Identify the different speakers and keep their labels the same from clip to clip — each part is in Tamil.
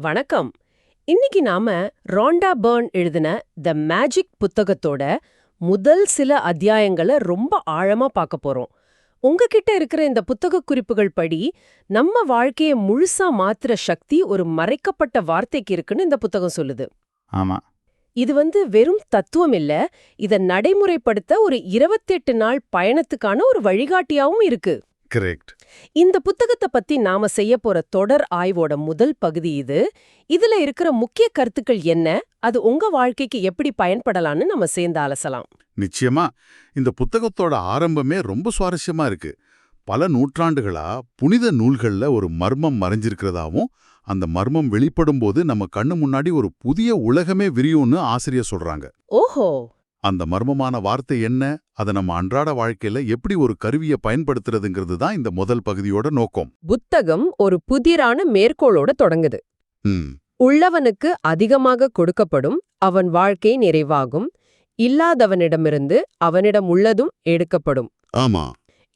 Speaker 1: வணக்கம். இன்னைக்கு நாம ராண்டா பர்ன் எழுதின த மேஜிக் புத்தகத்தோட முதல் சில அத்தியாயங்களை ரொம்ப ஆழமா பார்க்க போறோம். உங்ககிட்ட இருக்கிற இந்த புத்தக குறிப்புகள் படி நம்ம வாழ்க்கைய முழுசா மாத்துற சக்தி ஒரு மறைக்கப்பட்ட வார்த்தைக்கு இருக்குன்னு இந்த புத்தகம் சொல்லுது.
Speaker 2: ஆமா.
Speaker 1: இது வந்து வெறும் தத்துவம் இல்ல இத நடைமுறைப்படுத்த ஒரு 28 நாள் பயணத்துக்கான ஒரு வழிகாட்டியாவும் இருக்கு.
Speaker 2: கரெக்ட்
Speaker 1: இந்த புத்தகத்தை பத்தி நாம செய்ய போற தொடர் ஆய்வோட முதல் பகுதி இது. இதுல இருக்கிற முக்கிய கருத்துக்கள் என்ன? அது உங்க வாழ்க்கைக்கு எப்படி பயன்படலாம்னு நம்ம சேர்ந்து அலசலாம்.
Speaker 2: நிச்சயமா. இந்த புத்தகத்தோட ஆரம்பமே ரொம்ப சுவாரஸ்யமா இருக்கு. பல நூற்றாண்டுகளா புனித நூல்கள்ல ஒரு மர்மம் மறைஞ்சிருக்கிறதாவும் அந்த மர்மம் வெளிப்படும் போது நம்ம கண்ணு முன்னாடி ஒரு புதிய உலகமே விரியும்னு ஆசிரியர் சொல்றாங்க.
Speaker 1: ஓஹோ!
Speaker 2: அந்த மர்மமான வார்த்தை என்ன? அதை நம்ம அன்றாட வாழ்க்கையில எப்படி ஒரு கருவியை பயன்படுத்துறதுங்கிறது தான் இந்த முதல் பகுதியோட நோக்கம்.
Speaker 1: புத்தகம் ஒரு புதிரான மேற்கோளோட தொடங்குது. உள்ளவனுக்கு அதிகமாக கொடுக்கப்படும் அவன் வாழ்க்கை நிறைவாகும். இல்லாதவனிடமிருந்து அவனிடம் உள்ளதும் எடுக்கப்படும்.
Speaker 2: ஆமா.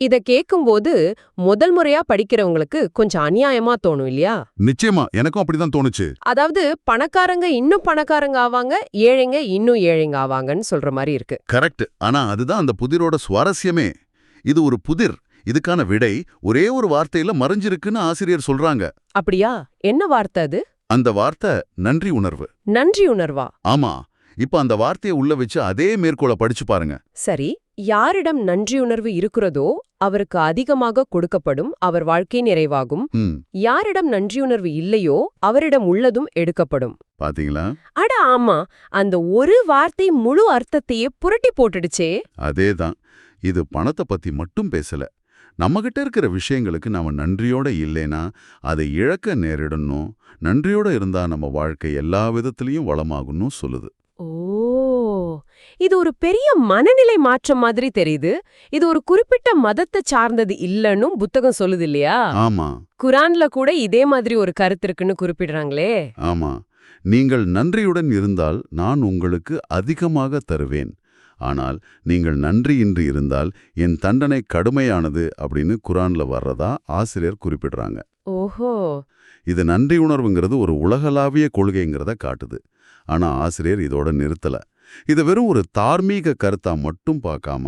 Speaker 1: இத கேக்கும்போது முதல் முறையா படிக்கிறவங்களுக்கு கொஞ்சம் அநியாயமா தோணும் இல்லையா?
Speaker 2: நிச்சயமா. எனக்கும் அப்படிதான் தோணுச்சு.
Speaker 1: அதாவது பணக்காரங்க இன்னும் பணக்காரங்க ஆவாங்க ஏழைங்க இன்னும் ஏழைங்க ஆவாங்கன்னு சொல்ற மாதிரி இருக்கு.
Speaker 2: கரெக்ட். ஆனா அதுதான் அந்த புதிரோட சுவாரஸ்யமே. இது ஒரு புதிர் இதுக்கான விடை ஒரே ஒரு வார்த்தையில மறைஞ்சிருக்குன்னு ஆசிரியர் சொல்றாங்க.
Speaker 1: அப்படியா? என்ன வார்த்தை அது?
Speaker 2: அந்த வார்த்தை நன்றி உணர்வு.
Speaker 1: நன்றி உணர்வா?
Speaker 2: ஆமா. இப்ப அந்த வார்த்தையை உள்ள வச்சு அதே மேற்கோளை படிச்சு பாருங்க.
Speaker 1: சரி. யாரிடம் நன்றி உணர்வு இருக்கிறதோ அவருக்கு அதிகமாக கொடுக்கப்படும் அவர் வாழ்க்கை நிறைவாகும். யாரிடம் நன்றியுணர்வு இல்லையோ அவரிடம் உள்ளதும் எடுக்கப்படும்.
Speaker 2: பாத்தீங்களா?
Speaker 1: அட ஆமா அந்த ஒரு வார்த்தை முழு அர்த்தத்தையே புரட்டி போட்டுடுச்சே.
Speaker 2: அதேதான். இது பணத்தை பத்தி மட்டும் பேசல. நம்மகிட்ட இருக்கிற விஷயங்களுக்கு நாம நன்றியோட இல்லைனா அதை இழக்க நேரிடணும். நன்றியோட இருந்தா நம்ம வாழ்க்கை எல்லா விதத்திலையும் வளமாகும்னு சொல்லுது.
Speaker 1: ஓ. இது ஒரு பெரிய மனநிலை மாற்றம் மாதிரி தெரியுது. இது ஒரு குறிப்பிட்ட மதத்தை சார்ந்தது இல்லன்னு புத்தகம் சொல்லுது இல்லையா?
Speaker 2: ஆமா.
Speaker 1: குரான்ல கூட இதே மாதிரி ஒரு கருத்து இருக்குன்னு குறிப்பிடுறாங்களே.
Speaker 2: ஆமா. நீங்கள் நன்றியுடன் இருந்தால் நான் உங்களுக்கு அதிகமாக தருவேன். ஆனால் நீங்கள் நன்றியின்றி இருந்தால் என் தண்டனை கடுமையானது அப்படின்னு குரான்ல வர்றதா ஆசிரியர் குறிப்பிடுறாங்க.
Speaker 1: ஓஹோ.
Speaker 2: இது நன்றி உணர்வுங்கிறது ஒரு உலகளாவிய கொள்கைங்கிறத காட்டுது. ஆனா ஆசிரியர் இதோட நிறுத்தல. இதை வெறும் ஒரு தார்மீக கருத்தா மட்டும் பார்க்காம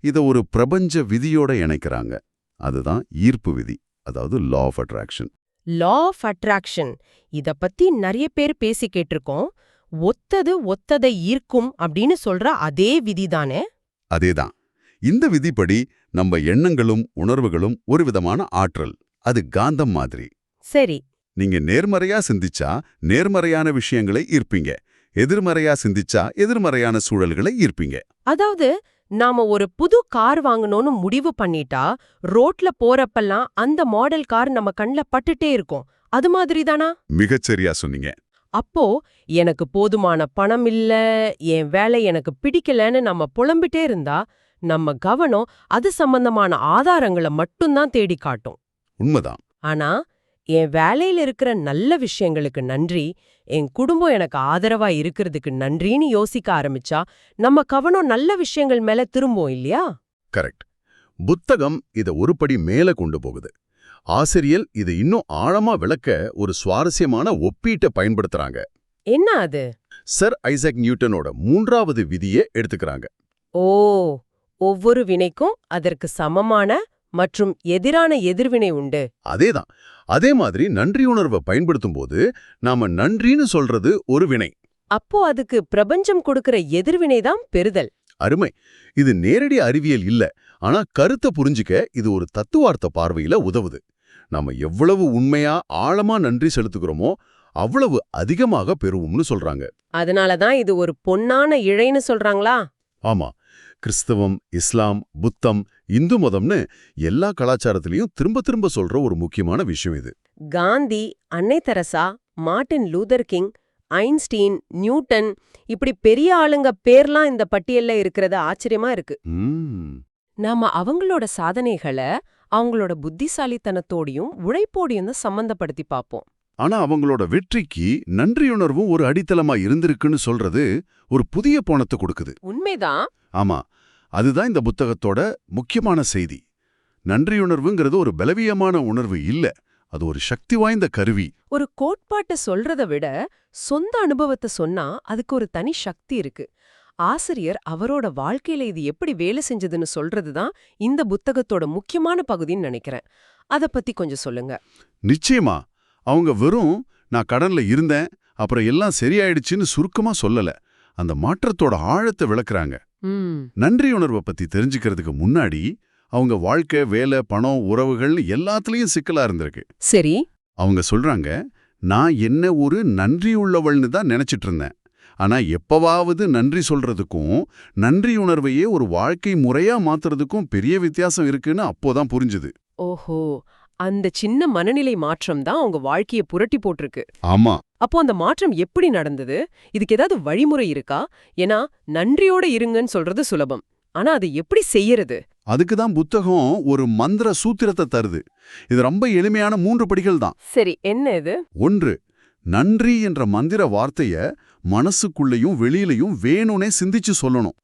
Speaker 2: இதை ஒரு பிரபஞ்ச விதியோட இணைக்கிறாங்க. அதுதான் ஈர்ப்பு விதி அதாவது law of attraction
Speaker 1: law of attraction இத பத்தி நிறைய பேர் பேசி கேட்டிருக்கோம். ஒத்தது ஒத்ததை ஈர்க்கும் அப்படின்னு சொல்ற அதே விதிதானே
Speaker 2: அதேதான். இந்த விதிப்படி நம்ம எண்ணங்களும் உணர்வுகளும் ஒரு விதமான ஆற்றல். அது காந்தம் மாதிரி.
Speaker 1: சரி.
Speaker 2: நீங்க நேர்மறையா சிந்திச்சா நேர்மறையான விஷயங்களை ஈர்ப்பீங்க. எதிர்மறையா சிந்திச்சா எதிர்மறையான சூழல்களை ஈர்ப்பீங்க.
Speaker 1: அதாவது நாம ஒரு புது கார் வாங்கணும்னு முடிவு பண்ணிட்டா ரோட்ல போறப்பெல்லாம் அந்த மாடல் கார் நம்ம கண்ல பட்டுட்டே இருக்கும். அது மாதிரி தானா
Speaker 2: மிகச்சரியா சொன்னீங்க.
Speaker 1: அப்போ எனக்கு போதுமான பணம் இல்ல என் வேலை எனக்கு பிடிக்கலன்னு நம்ம புலம்பிட்டே இருந்தா நம்ம கவனம் அது சம்பந்தமான ஆதாரங்களை மட்டும்தான் தேடி காட்டும்.
Speaker 2: உண்மைதான்.
Speaker 1: ஆனா என் வேலையில இருக்கிற நல்ல விஷயங்களுக்கு நன்றி. என் குடும்பம் எனக்கு ஆதரவா இருக்கிறதுக்கு நன்றின்னு யோசிக்க ஆரம்பிச்சா நம்ம கவனம் நல்ல விஷயங்கள் மேல திரும்பும் இல்லையா?
Speaker 2: கரெக்ட். புத்தகம் இத ஒருபடி மேல கொண்டு போகுது. ஆசிரியர் இதை இன்னும் ஆழமா விளக்க ஒரு சுவாரஸ்யமான ஒப்பீட்டை பயன்படுத்துறாங்க.
Speaker 1: என்ன அது?
Speaker 2: சர் ஐசக் நியூட்டனோட மூன்றாவது விதியை எடுத்துக்கிறாங்க.
Speaker 1: ஓ ஒவ்வொரு வினைக்கும் அதற்கு சமமான மற்றும் எதிரான எதிர்வினை உண்டு.
Speaker 2: அதேதான். அதே மாதிரி நன்றியுணர்வை பயன்படுத்தும் போது நாம நன்றின்னு சொல்றது ஒரு வினை.
Speaker 1: அப்போ அதுக்கு பிரபஞ்சம் கொடுக்கிற எதிர்வினை தான் பெறுதல்.
Speaker 2: அருமை. இது நேரடி அறிவியல் இல்ல. ஆனா கருத்தை புரிஞ்சுக்க இது ஒரு தத்துவார்த்த பார்வையில உதவுது. நாம எவ்வளவு உண்மையா ஆழமா நன்றி செலுத்துகிறோமோ அவ்வளவு அதிகமாக பெறுவோம்னு சொல்றாங்க.
Speaker 1: அதனாலதான் இது ஒரு பொன்னான இழைன்னு சொல்றாங்களா?
Speaker 2: ஆமா. கிறிஸ்தவம் இஸ்லாம் புத்தம் இந்து மதம்னு எல்லா கலாச்சாரத்திலையும் திரும்ப திரும்ப சொல்ற ஒரு முக்கியமான விஷயம் இது.
Speaker 1: காந்தி அன்னை Teresa Martin Luther King Einstein Newton இப்படி பெரிய ஆளுங்க பேர்லாம் இந்த பட்டியல்ல இருக்கிறது ஆச்சரியமா இருக்கு. நாம அவங்களோட சாதனைகளை அவங்களோட புத்திசாலித்தனத்தோடையும் உழைப்போடையும் தான் சம்பந்தப்படுத்தி பார்ப்போம்.
Speaker 2: ஆனா அவங்களோட வெற்றிக்கு நன்றியுணர்வும் ஒரு அடித்தளமா இருந்திருக்குன்னு சொல்றது ஒரு புதிய போனத்தை கொடுக்குது.
Speaker 1: உண்மைதான்.
Speaker 2: ஆமா அதுதான் இந்த புத்தகத்தோட முக்கியமான செய்தி. நன்றியுணர்வுங்கிறது ஒரு பலவீனமான உணர்வு இல்ல அது ஒரு சக்தி வாய்ந்த கருவி.
Speaker 1: ஒரு கோட்பாட்டை சொல்றத விட சொந்த அனுபவத்தை சொன்னா அதுக்கு ஒரு தனி சக்தி இருக்கு. ஆசிரியர் அவரோட வாழ்க்கையில இது எப்படி வேலை செஞ்சதுன்னு சொல்றதுதான் இந்த புத்தகத்தோட முக்கியமான பகுதின்னு நினைக்கிறேன். அத பத்தி கொஞ்சம் சொல்லுங்க.
Speaker 2: நிச்சயமா அவங்க வெறும் நான் கடன்ல இருந்தேன் அப்புறம் எல்லாம் சரியாயிடுச்சுன்னு சுருக்கமா சொல்லல. அந்த மாற்றத்தோட ஆழத்தை விளக்குறாங்க. நன்றி உணர்வை பத்தி தெரிஞ்சுக்கிறதுக்கு முன்னாடி அவங்க வாழ்க்கை வேலை பணம் உறவுகள்னு எல்லாத்துலயும் சிக்கலா இருந்திருக்கு.
Speaker 1: சரி.
Speaker 2: அவங்க சொல்றாங்க நான் என்ன ஒரு நன்றியுள்ளவள்னு தான் நினைச்சிட்டு இருந்தேன். ஆனா எப்பவாவது நன்றி சொல்றதுக்கும் நன்றியுணர்வையே ஒரு வாழ்க்கை முறையா மாத்துறதுக்கும் பெரிய வித்தியாசம் இருக்குன்னு அப்போதான் புரிஞ்சுது.
Speaker 1: ஓஹோ. அந்த சின்ன மனநிலை மாற்றம் தான் உங்க வாழ்க்கைய புரட்டி போட்டிருக்கு.
Speaker 2: ஆமா.
Speaker 1: அப்போ அந்த மாற்றம் எப்படி நடந்தது? இதுக்கு ஏதாவது வழிமுறை இருக்கா? ஏன்னா நன்றியோட இருங்கன்னு சொல்றது சுலபம். ஆனா அதை எப்படி செய்யறது?
Speaker 2: அதுக்கு தான் புத்தகம் ஒரு மந்திர சூத்திரத்தை தருது. இது ரொம்ப எளிமையான மூன்று படிகள் தான்.
Speaker 1: சரி என்ன இது?
Speaker 2: ஒன்று நன்றி என்ற மந்திர வார்த்தைய மனசுக்குள்ளேயும் வெளியிலையும் வேணும்னே சிந்திச்சு சொல்லணும்.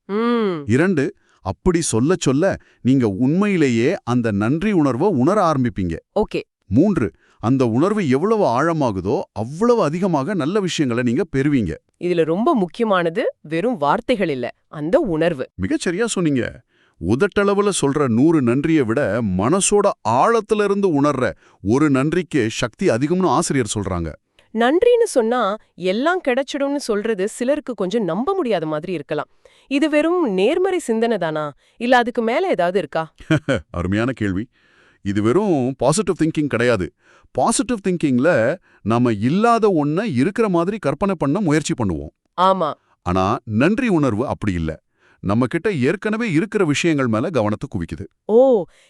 Speaker 2: இரண்டு அப்படி சொல்ல சொல்ல நீங்க உண்மையிலேயே அந்த நன்றி உணர்வை உணர ஆரம்பிப்பீங்க.
Speaker 1: ஓகே.
Speaker 2: மூன்று அந்த உணர்வு எவ்வளவு ஆழமாகுதோ அவ்வளவு அதிகமாக நல்ல விஷயங்களை நீங்க பெறுவீங்க.
Speaker 1: இதுல ரொம்ப முக்கியமானது வெறும் வார்த்தைகள் இல்ல அந்த உணர்வு.
Speaker 2: மிகச்சரியா சொன்னீங்க. உதட்டளவுல சொல்ற நூறு நன்றியை விட மனசோட ஆழத்துல இருந்து உணர்ற ஒரு நன்றிக்கு சக்தி அதிகம்னு ஆசிரியர் சொல்றாங்க.
Speaker 1: நன்றின்னு சொன்னா எல்லாம் கிடைச்சிடும்னு சொல்றது சிலருக்கு கொஞ்சம் நம்ப முடியாத மாதிரி இருக்கலாம். இது வெறும் நேர்மறை சிந்தனை தானா? இல்ல அதுக்கு மேல ஏதாவது இருக்கா?
Speaker 2: அருமையான கேள்வி. இது வெறும் பாசிட்டிவ் திங்கிங் கிடையாது. பாசிட்டிவ் திங்கிங்ல நாம இல்லாத ஒன்ன இருக்கிற மாதிரி கற்பனை பண்ண முயற்சி பண்ணுவோம்.
Speaker 1: ஆமா.
Speaker 2: ஆனா நன்றி உணர்வு அப்படி இல்ல. நம்ம கிட்ட ஏற்கனவே இருக்கிற விஷயங்கள் மேல கவனத்தை குவிக்குது.
Speaker 1: ஓ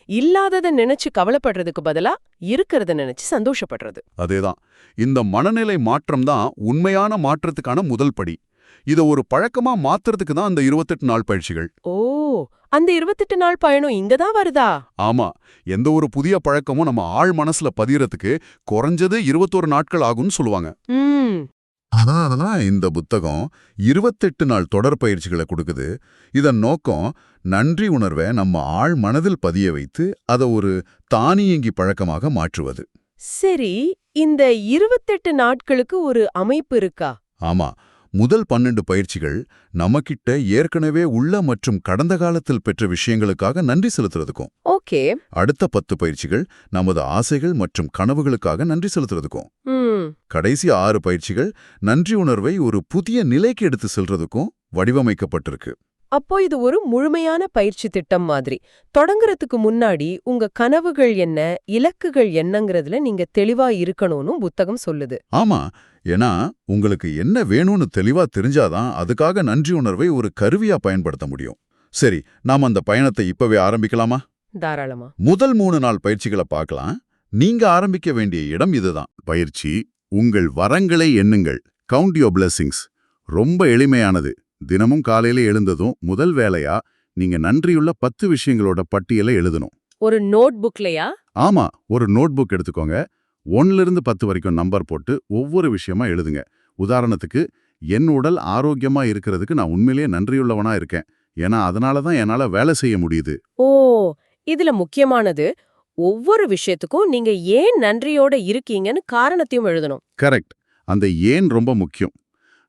Speaker 1: இல்லாதத நினைச்சு கவலைப்படுறதுக்கு பதிலா இருக்கிறத நினைச்சு சந்தோஷப்படுறது.
Speaker 2: அதேதான். இந்த மனநிலை மாற்றம் தான் உண்மையான மாற்றத்துக்கான முதல் படி. இத ஒரு பழக்கமா மாத்துறதுக்கு தான் அந்த 28 நாள் பயிற்சிகள்.
Speaker 1: ஓ அந்த இருபத்தெட்டு நாள் பயணம் இங்கதான் வருதா?
Speaker 2: ஆமா எந்த ஒரு புதிய பழக்கமும் நம்ம ஆழ் மனசுல பதியறதுக்கு குறைஞ்சது 21 நாட்கள் ஆகும்னு சொல்லுவாங்க.
Speaker 1: ம்.
Speaker 2: அதான் அதெல்லாம் இந்த புத்தகம் 28 நாள் தொடர் பயிற்சிகளை கொடுக்குது. இதன் நோக்கம் நன்றி உணர்வை நம்ம ஆழ் மனதில் பதிய வைத்து அதை ஒரு தானியங்கி பழக்கமாக மாற்றுவது.
Speaker 1: சரி இந்த இருபத்தெட்டு நாட்களுக்கு ஒரு அமைப்பு இருக்கா?
Speaker 2: ஆமா முதல் பன்னெண்டு பயிற்சிகள் நமக்கிட்ட ஏற்கனவே உள்ள மற்றும் கடந்த காலத்தில் பெற்ற விஷயங்களுக்காக நன்றி செலுத்துறதுக்கும்.
Speaker 1: ஓகே.
Speaker 2: அடுத்த பத்து பயிற்சிகள் நமது ஆசைகள் மற்றும் கனவுகளுக்காக நன்றி செலுத்துறதுக்கும். கடைசி ஆறு பயிற்சிகள் நன்றி உணர்வை ஒரு புதிய நிலைக்கு எடுத்து செல்றதுக்கும் வடிவமைக்கப்பட்டிருக்கு.
Speaker 1: அப்போ இது ஒரு முழுமையான பயிற்சி திட்டம் மாதிரி. தொடங்குறதுக்கு முன்னாடி உங்க கனவுகள் என்ன இலக்குகள் என்னங்கறதுல நீங்க தெளிவா இருக்கணும்னு புத்தகம் சொல்லுது.
Speaker 2: ஆமா. ஏன்னா உங்களுக்கு என்ன வேணும்னு தெளிவா தெரிஞ்சாதான் அதுக்காக நன்றி உணர்வை ஒரு கருவியா பயன்படுத்த முடியும். சரி நாம் அந்த பயணத்தை இப்பவே ஆரம்பிக்கலாமா?
Speaker 1: தாராளமா.
Speaker 2: முதல் மூணு நாள் பயிற்சிகளை பார்க்கலாம். நீங்க ஆரம்பிக்க வேண்டிய இடம் இதுதான். பயிற்சி உங்கள் வரங்களை எண்ணுங்கள். கவுண்ட் யோர் பிளெஸிங்ஸ் ரொம்ப எளிமையானது. தினமும் காலையில எழுந்ததும் முதல் வேலையா நீங்க நன்றியுள்ள பத்து விஷயங்களோட பட்டியலை எழுதணும்.
Speaker 1: ஒரு நோட் புக்லயா
Speaker 2: ஆமா ஒரு நோட் புக் எடுத்துக்கோங்க. ஒன்னுல இருந்து பத்து வரைக்கும் நம்பர் போட்டு ஒவ்வொரு விஷயமா எழுதுங்க. உதாரணத்துக்கு என் உடல் ஆரோக்கியமா இருக்கிறதுக்கு நான் உண்மையிலேயே நன்றியுள்ளவனா இருக்கேன். ஏன்னா அதனால தான் என்னால வேலை செய்ய முடியுது.
Speaker 1: ஓ இதுல முக்கியமானது ஒவ்வொரு விஷயத்துக்கும் நீங்க ஏன் நன்றியோட இருக்கீங்கன்னு காரணத்தையும் எழுதணும்.
Speaker 2: கரெக்ட். அந்த ஏன் ரொம்ப முக்கியம்.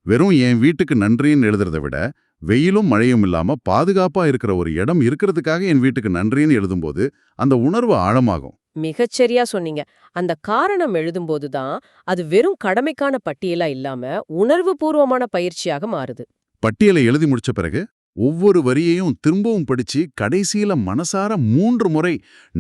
Speaker 2: வெறும் என் வீட்டுக்கு நன்றின்னு எழுதுறத விட வெயிலும் மழையும் இல்லாம பாதுகாப்பா இருக்கிற ஒரு இடம் இருக்கிறதுக்காக என் வீட்டுக்கு நன்றின்னு எழுதும்போது அந்த உணர்வு ஆழமாகும்.
Speaker 1: மிகச்சரியா சொன்னீங்க. அந்த காரணம் எழுதும்போது தான் அது வெறும் கடமைக்கான பட்டியலா இல்லாம உணர்வு பூர்வமான பயிற்சியாக மாறுது.
Speaker 2: பட்டியலை எழுதி முடிச்ச பிறகு ஒவ்வொரு வரியையும் திரும்பவும் படிச்சு கடைசியில மனசார மூன்று முறை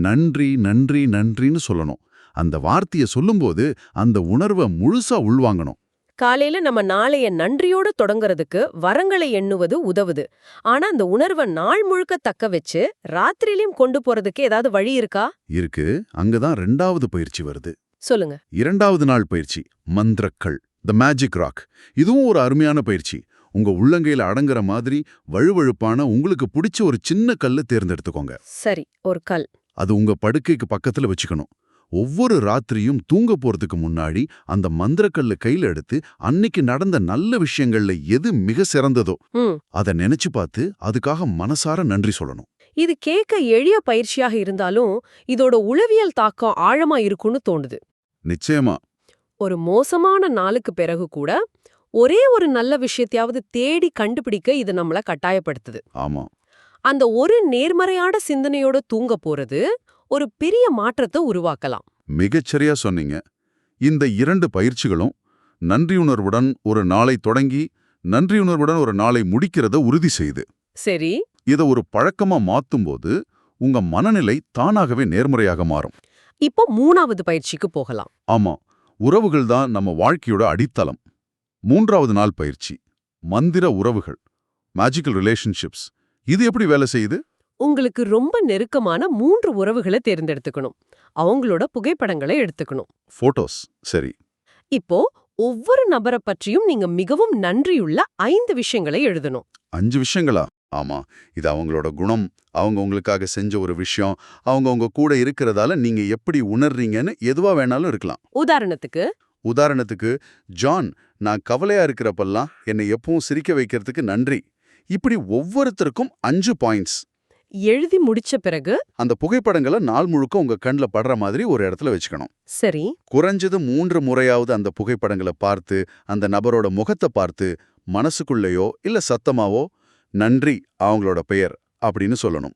Speaker 2: நன்றி நன்றி நன்றின்னு சொல்லணும். அந்த வார்த்தையை சொல்லும்போது அந்த உணர்வை முழுசா உள்வாங்கணும்.
Speaker 1: காலையில நம்ம நாளைய நன்றியோட தொடங்கறதுக்கு வரங்களை எண்ணுவது உதவுது. ஆனா அந்த உணர்வை நாள் முழுக்க தக்க வச்சு ராத்திரியிலயும் கொண்டு போறதுக்கு ஏதாவது வழி இருக்கா?
Speaker 2: இருக்கு. அங்கதான் ரெண்டாவது பயிற்சி வருது.
Speaker 1: சொல்லுங்க.
Speaker 2: இரண்டாவது நாள் பயிற்சி மந்திரக்கள் த மேஜிக் ராக் இதுவும் ஒரு அருமையான பயிற்சி. உங்க உள்ளங்கையில அடங்குற மாதிரி வழுவழுப்பான உங்களுக்கு பிடிச்ச ஒரு சின்ன கல்லை தேர்ந்தெடுத்துக்கோங்க.
Speaker 1: சரி ஒரு கல்.
Speaker 2: அது உங்க படுக்கைக்கு பக்கத்துல வச்சுக்கணும். ஒவ்வொரு ராத்திரியும் தூங்க போறதுக்கு முன்னாடி அந்த மந்திரக்கல்ல கையில எடுத்து அன்னைக்கு நடந்த நல்ல விஷயங்கள்ல எது மிக சிறந்ததோ அதை நினைச்சு பார்த்து அதுக்காக மனசார நன்றி சொல்லணும்.
Speaker 1: இது கேட்க எளிய பயிற்சியாக இருந்தாலும் இதோட உளவியல் தாக்கம் ஆழமா இருக்கும்னு தோணுது.
Speaker 2: நிச்சயமா.
Speaker 1: ஒரு மோசமான நாளுக்கு பிறகு கூட ஒரே ஒரு நல்ல விஷயத்தையாவது தேடி கண்டுபிடிக்க இது நம்மள கட்டாயப்படுத்துது.
Speaker 2: ஆமா.
Speaker 1: அந்த ஒரு நேர்மறையான சிந்தனையோட தூங்க போறது ஒரு பெரிய மாற்றத்தை உருவாக்கலாம்.
Speaker 2: மிகச்சரியா சொன்னீங்க. இந்த இரண்டு பயிற்சிகளும் நன்றியுணர்வுடன் ஒரு நாளை தொடங்கி நன்றியுணர்வுடன் ஒரு நாளை முடிக்கிறத உறுதி செய்து.
Speaker 1: சரி.
Speaker 2: இத ஒரு பழக்கமா மாத்தும்போது உங்க மனநிலை தானாகவே நேர்மறையாக மாறும்.
Speaker 1: இப்போ மூணாவது பயிற்சிக்கு போகலாம்.
Speaker 2: ஆமா. உறவுகள் தான் நம்ம வாழ்க்கையோட அடித்தளம். மூன்றாவது நாள் பயிற்சி. மந்திர உறவுகள். மேஜிக்கல் ரிலேஷன்ஷிப்ஸ் இது எப்படி வேலை செய்யுது?
Speaker 1: உங்களுக்கு ரொம்ப நெருக்கமான மூன்று உறவுகளை தேர்ந்தெடுத்துக்கணும். அவங்களோட புகைப்படங்களை எடுத்துக்கணும்.
Speaker 2: போட்டோஸ் சரி.
Speaker 1: இப்போ ஒவ்வொரு நபரை பற்றியும் நீங்க மிகவும் நன்றியுள்ள ஐந்து விஷயங்களை எழுதணும்.
Speaker 2: அஞ்சு விஷயங்களா? ஆமா. இது அவங்களோட குணம் அவங்க உங்களுக்காக செஞ்ச ஒரு விஷயம் அவங்க உங்க கூட இருக்கிறதால நீங்க எப்படி உணர்றீங்கன்னு எதுவா வேணாலும் இருக்கலாம்.
Speaker 1: உதாரணத்துக்கு?
Speaker 2: உதாரணத்துக்கு ஜான் நான் கவலையா இருக்கிறப்பெல்லாம் என்னை எப்பவும் சிரிக்க வைக்கிறதுக்கு நன்றி. இப்படி ஒவ்வொருத்தருக்கும் அஞ்சு பாயிண்ட்ஸ்
Speaker 1: எழுதி முடிச்ச பிறகு
Speaker 2: அந்த புகைப்படங்களை நாள் முழுக்க உங்க கண்ல படுற மாதிரி ஒரு இடத்துல வச்சுக்கணும்.
Speaker 1: சரி.
Speaker 2: குறைஞ்சது மூன்று முறையாவது அந்த புகைப்படங்களை பார்த்து அந்த நபரோட முகத்தை பார்த்து மனசுக்குள்ளேயோ இல்ல சத்தமாவோ நன்றி அவங்களோட பெயர் அப்படின்னு சொல்லணும்.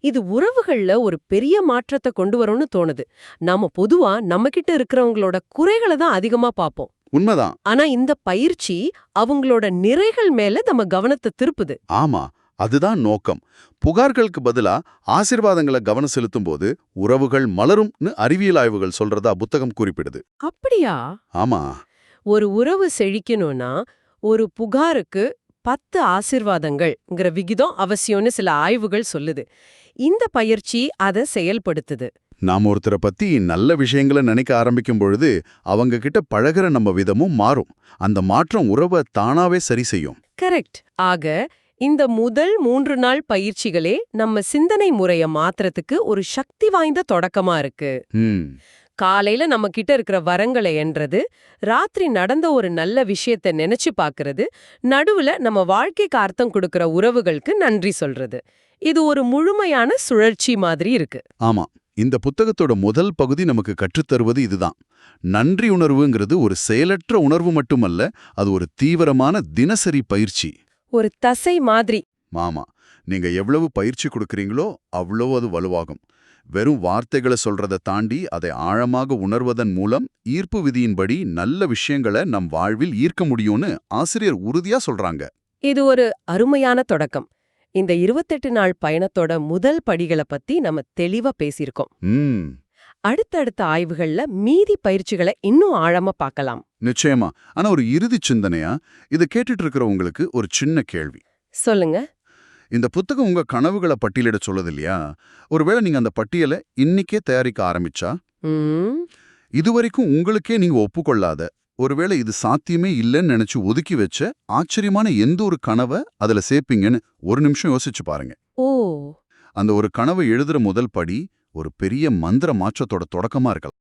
Speaker 1: இது உறவுகள்ல ஒரு பெரிய மாற்றத்தை கொண்டு வரும்னு தோணுது. நாம பொதுவா நம்ம கிட்ட இருக்கிறவங்களோட குறைகளை தான் அதிகமா பாப்போம்
Speaker 2: உண்மைதான்.
Speaker 1: ஆனா இந்த பயிற்சி அவங்களோட நிறைகள் மேல நம்ம கவனத்தை திருப்புது.
Speaker 2: ஆமா அதுதான் நோக்கம். புகார்களுக்கு பதிலா ஆசிர்வாதங்களை கவனம் செலுத்தும் போது உறவுகள் மலரும்னு அறிவியல் ஆய்வுகள் சொல்றதா புத்தகம் குறிப்பிடுது.
Speaker 1: அப்படியா?
Speaker 2: ஆமா.
Speaker 1: ஒரு உறவு செழிக்கணும்னா ஒரு புகாருக்கு பத்து ஆசிர்வாதங்கள்ங்கிற விகிதம் அவசியம்னு சில ஆய்வுகள் சொல்லுது. இந்த பயிற்சி அதை செயல்படுத்துது.
Speaker 2: நாம ஒருத்தரை பத்தி நல்ல விஷயங்களை நினைக்க ஆரம்பிக்கும் பொழுது அவங்க கிட்ட பழகுற நம்ம விதமும் மாறும். அந்த மாற்றம் உறவை தானாவே சரி செய்யும்.
Speaker 1: கரெக்ட் ஆக இந்த முதல் மூன்று நாள் பயிற்சிகளே நம்ம சிந்தனை முறைய மாத்துறதுக்கு ஒரு சக்தி வாய்ந்த தொடக்கமா இருக்கு. காலையில நம்ம கிட்ட இருக்கிற வரங்களை என்றது ராத்திரி நடந்த ஒரு நல்ல விஷயத்த நினைச்சு பாக்குறது நடுவுல நம்ம வாழ்க்கைக்கு அர்த்தம் கொடுக்கிற உறவுகளுக்கு நன்றி சொல்றது. இது ஒரு முழுமையான சுழற்சி மாதிரி இருக்கு.
Speaker 2: ஆமா. இந்த புத்தகத்தோட முதல் பகுதி நமக்கு கற்றுத்தருவது இதுதான். நன்றி உணர்வுங்கிறது ஒரு செயலற்ற உணர்வு மட்டுமல்ல அது ஒரு தீவிரமான தினசரி பயிற்சி.
Speaker 1: ஒரு தசை மாதிரி.
Speaker 2: மாமா நீங்க எவ்வளவு பயிற்சி கொடுக்கறீங்களோ அவ்வளவு அது வலுவாகும். வெறும் வார்த்தைகளை சொல்றதை தாண்டி அதை ஆழமாக உணர்வதன் மூலம் ஈர்ப்பு விதியின்படி நல்ல விஷயங்களை நம் வாழ்வில் ஈர்க்க முடியும்னு ஆசிரியர் உறுதியா சொல்றாங்க.
Speaker 1: இது ஒரு அருமையான தொடக்கம். இந்த இருபத்தெட்டு நாள் பயணத்தோட முதல் படிகளை பத்தி நம்ம தெளிவா பேசியிருக்கோம். அடுத்தடுத்த ஆய்வுகள்ல மீதி பயிற்சிகளை இன்னும் ஆழமா பார்க்கலாம்.
Speaker 2: நிச்சயமா. ஆனா ஒரு இறுதி சிந்தனையா? இதை கேட்டுட்டு இருக்கிற உங்களுக்கு ஒரு சின்ன கேள்வி.
Speaker 1: சொல்லுங்க.
Speaker 2: இந்த புத்தகம் உங்க கனவுகளை பட்டியலிட சொல்லுது இல்லையா ஒருவேளை நீங்க அந்த பட்டியலை இன்னிக்கே தயாரிக்க ஆரம்பிச்சா? இதுவரைக்கும் உங்களுக்கே நீங்க ஒப்புக்கொள்ளாத ஒருவேளை இது சாத்தியமே இல்லைன்னு நினைச்சு ஒதுக்கி வச்ச ஆச்சரியமான எந்த ஒரு கனவை அதுல சேர்ப்பீங்கன்னு ஒரு நிமிஷம் யோசிச்சு பாருங்க.
Speaker 1: ஓ.
Speaker 2: அந்த ஒரு கனவை எழுதுற முதல் படி ஒரு பெரிய மந்திர மாற்றத்தோட தொடக்கமா இருக்கலாம்.